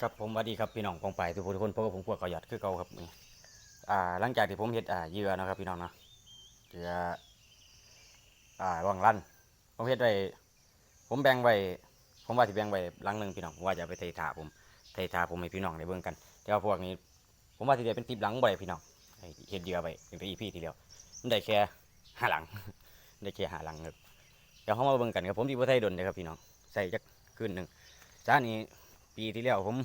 ครับผมสวัสดีครับพี่น้องปองไปทุกคนทุกคนพบกับผมพวกเกาหยัดคือเก่าครับนี่อ่าหลังจากที่ผมเฮ็ดอ่าเยื่อนะครับพี่น้องเนาะเหยื่ออ่าวางลั่นผมเฮ็ดไว้ผมแบ่งไว้ผมว่าสิแบ่งไว้หลังหนึ่งพี่น้องผมว่าจะไปเทถาผมเทถาผมให้พี่น้องได้เบิ่งกันแต่ว่าพวกนี้ ผมว่าสิได้เป็นติปหลังบ่ได้พี่น้องให้เฮ็ดเยื่อไว้เป็นอีพีทีเดียวมันได้แค่ห้าหลังได้แค่ห้าหลังครับเดี๋ยวเขามาเบิ่งกันครับผมที่บ่ไทยดนเลยครับพี่น้องใส่จักคืนหนึ่งจ้านี้ ปีที่แล้วผม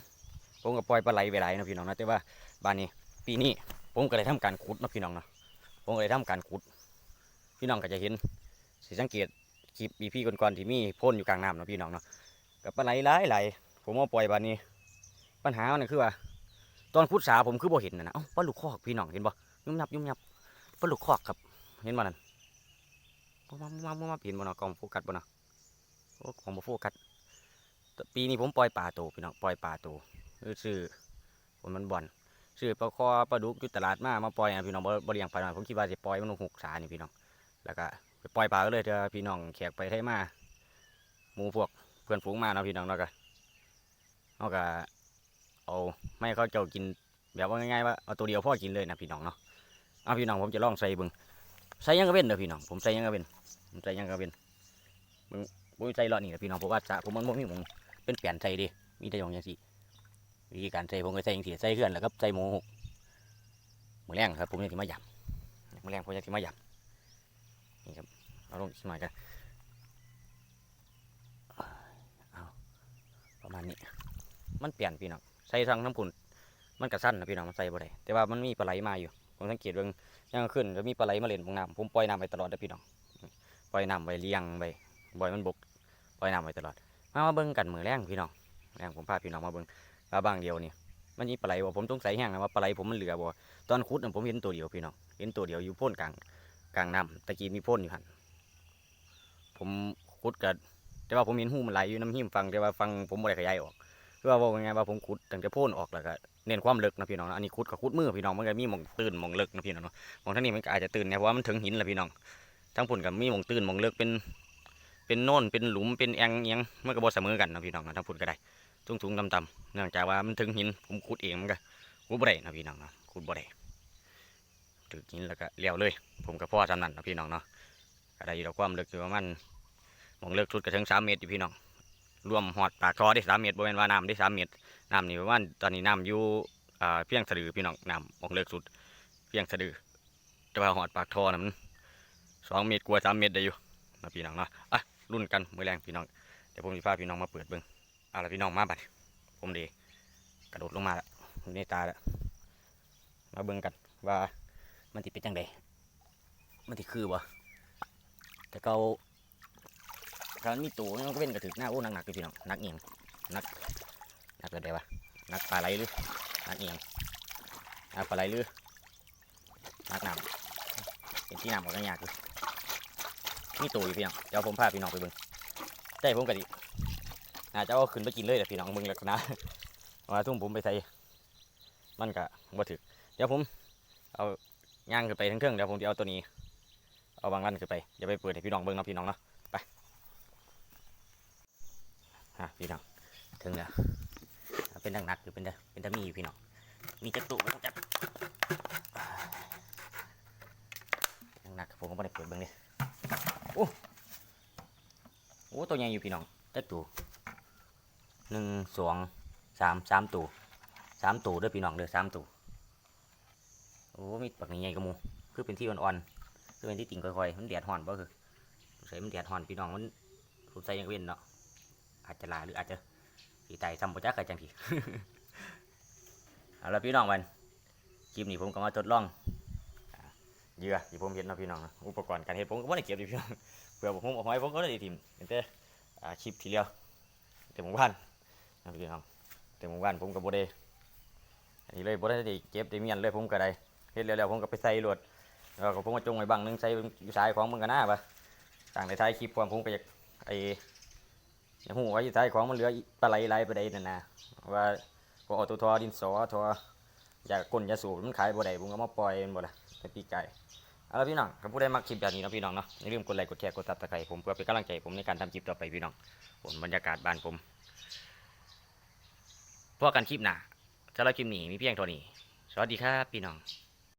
ผมก็ปล่อยปลาไหลไปหลายนะพี่น้องนะแต่ว่าบ้านนี้ ปีนี้ผมก็เลยทำการขุดนะพี่น้องนะผมก็เลยทำการขุด พี่น้องก็จะเห็นสิสังเกตคลิปปีพี่ก่อนๆที่มีพ่นอยู่กลางน้ำนะพี่น้องเนาะกับปลาไหลหลายหลผมเอาปล่อยบ้านนี้ ปัญหาเนี่ยคือว่า ตอนขุดสาผมคือบ่เห็นนะนะปลาลูกคอกพี่น้องเห็นบ่ยุ่มยับยุ่มยับปลาลูกคอกครับ เห็นบ่นั่นมามามามาเห็นบ่เนาะกองโฟกัสบ่เนาะโอ้ของบ่โฟกัส ปีนี้ผมปล่อยปลาโตพี่น้องปล่อยปลาโตซื้อผมมันบ่อนซื้อปลาคอปลาดุกอยู่ตลาดมามาปล่อยนะพี่น้องบ่บ่เลี้ยงปลาหน่อยผมคิดว่าจะปล่อยมันหกสานี่พี่น้องแล้วก็ไปปล่อยปลาก็เลยเถอะพี่น้องแขกไปไทยมาหมูพวกเพื่อนฝูงมาเนาะพี่น้องเนาะก็เอาก็เอาไม่เขาเจ้ากินแบบว่าง่ายๆว่าเอาตัวเดียวพ่อกินเลยนะพี่น้องเนาะเอาพี่น้องผมจะลองใส่บิ่งใส่ยังกระเว้นเด้อพี่น้องผมใส่ยังกระเว้นผมใส่ยังกระเว้นมึงผมใส่เลาะนี่แหละพี่น้องผมว่าสระผมมันบ่มีมอง เป็นแผ่นใส่ดิมีแต่ยองย่างสิวิธีการใส่ผมก็ใส่ยังสีใส่เขื่อนแล้วก็ใส่หมูหกมือแรงครับ ผมจะมาหยำมือแรงผมจะมาหยำนี่ครับเอาลงอีกหน่อยกันเอาประมาณนี้ มันเปลี่ยนพี่น้องใส่ทางน้ำผุนมันกระสั้นนะพี่น้องมันใส่บ่ได้แต่ว่ามันมีปลาไหลมาอยู่ผมสังเกตเบิ่งยังขึ้นก็มีปลาไหลมาเล่นบงน้ำผมปล่อยน้ำไปตลอดเด้อพี่น้องปล่อยน้ำไว้เลี้ยงไว้บ่อยมันบกปล่อยน้ำไว้ตลอด มามาเบิ่งกันมือแรงพี่น้องแรงผมพาพี่น้องมาเบิ่งปลาบางเดียวนี่มันมีปลาไหลบ่ผมสงสัยแห้งนะว่าปลาไหลผมมันเหลือบ่ตอนขุดน่ะผมเห็นตัวเดียวพี่น้องเห็นตัวเดียวอยู่พ่นกลางกลางน้ำตะกี้มีพ่นอยู่หันผมขุดกับแต่ว่าผมเห็นหูมันไหลอยู่น้ำหิมฟังแต่ว่าฟังผมบ่ได้ขยายออกคือว่าว่าไงว่าผมขุดตั้งแต่พ่นออกแล้วก็เน้นความลึกนะพี่น้องนะอันนี้ขุดกับขุดมือพี่น้องมันก็มีหมองตื่นหมองลึกนะพี่น้องเนาะหมองท่างนี้มันอาจจะตื่นเนี่ยเพราะว่ามันถึงหินแหละพี่น้องทั้งผุนกับมีหมองตื่นมองลึกเป็น เป็นโน่นเป็นหลุมเป็นแองเอียงมันก็บ่เสมอกันนะพี่น้องนะทั้งผุนก็ได้สูงสูงต่ำต่ำเนื่องจากว่ามันถึงหินผมขุดเองมันก็ขุดบ่ได้นะพี่น้องนะขุดบ่ได้ถึงหินแล้วก็เลี้ยวเลย ผมก็พ่อจำนั้นนะพี่น้องเนาะก็ได้อยู่ดอกความลึกอยู่ประมาณมองเลิกสุดก็ถึงสามเมตรอยู่พี่น้องรวมหอดปากคอได้สามเมตรบริเวณว่าน้ำได้สามเมตรน้ำนี่ประมาณตอนนี้น้ำอยู่อ่าเพียงสะดือพี่น้องน้ำมองเลิกสุดเพียงสะดือแต่ว่าหอดปากทอนะมันสองเมตรกว่าสามเมตรได้อยู่นะพี่น้องเนาะอะ รุ่นกันมือแรงพี่น้องเดี๋ยวผมจะพาพี่น้องมาเปิดเบิ้งเอาละพี่น้องมาบัดผมดีกระโดดลงมาแล้วอยู่ในตาแล้วมาเบิ่งกันว่ามันติเป็นจังไดมันติคือบ่แต่เขาถ้ามันมีตัวมันก็เป็นกระถึกหน้าโอ้หนักหนักเลยพี่น้องหนักเอียงหนักหนักอะไรวะหนักปลาไหลหรือหนักเอียงหนักปลาไหลหรือหนักน้ำเป็นที่น้ำของกันยากอยู่ มีตัวอยู่พี่น้องเดี๋ยวผมพาพี่น้องไปเบิ่งแต่ผมกะดิอาจจะเอาขึ้นไปกินเลยแต่พี่น้องมึงลักษณะว่าทุ่มผมไปใส่มันก็บ่ถึกเดี๋ยวผมเอาย่างขึ้นไปทั้งเครื่องเดี๋ยวผมจะเอาตัวนี้ เอาบางวันขึ้นไปอย่าไปเปิดให้พี่น้องเบิ่งนะพี่น้องเนาะไปฮะพี่น้องถึงแล้วเป็นดังหนักหรือเป็นเป็นตะมีอยู่พี่น้องมีจักรตุมันจักดังหนักผมก็ไม่ได้เปิดเบิ่งเลย โอ้โอ้ตัวใหญ่อยู่พี่น้องจักรตุหนึ่งสองสามสามตัวสามตัวเด้อพี่น้องเด้อสามตัวโอ้มีปักใหญ่กับหมูคือเป็นที่อ่อนๆคือเป็นที่ติ่งค่อยๆมันแดดห่อนบ่คือใส่มันแดดห่อนพี่น้องมันผมใส่ยังเว้นเนาะอาจจะลาหรืออาจจะสีไตซ้ำบ่จักใครจังทีเอาละพี่น้องมันคลิปนี้ผมก็มาทดลอง เหยื่อที่ผมเห็นนะพี่น้องนะอุปกรณ์การเฮ็ดผมก็ไม่ได้เก็บดิพี่น้องเผื่อผมเอาไว้ผมก็ได้ทีมเห็นแต่คลิปทีเดียวแต่หมู่บ้านนะพี่น้องแต่หมู่บ้านผมกับโบเดอันนี้เลยโบได้ได้เก็บได้มียนเลยผมก็ได้เฮ็ดแล้วๆผมก็ไปใส่รวดแล้วก็ผมก็จงไว้บังนึงใส่อยู่สายของมึงก็น่าปะต่างในท้ายคลิปความผมก็อยากไอ้ยากหูว่าอยู่ท้ายของมันเหลือปลาไหลไหลไปได้นั่นนะว่าพวกออโตทอดินสอทออยากก้นยาสูบมันขายบ่ได้ผมก็มาปล่อยมันบ่ละ ไปปีกไก่เอาละพี่น้องถ้าผู้ใดมักคลิปแบบนี้นะพี่น้องเนาะอย่าลืมกดไลค์กดแชร์กดติดตามผมเพื่อเป็นกำลังใจผมในการทำคลิปต่อไปพี่น้องผลบรรยากาศบ้านผมพวกกันคลิปหน้าสำหรับคลิปนี้มีเพียงเท่านี้ สวัสดีครับพี่น้อง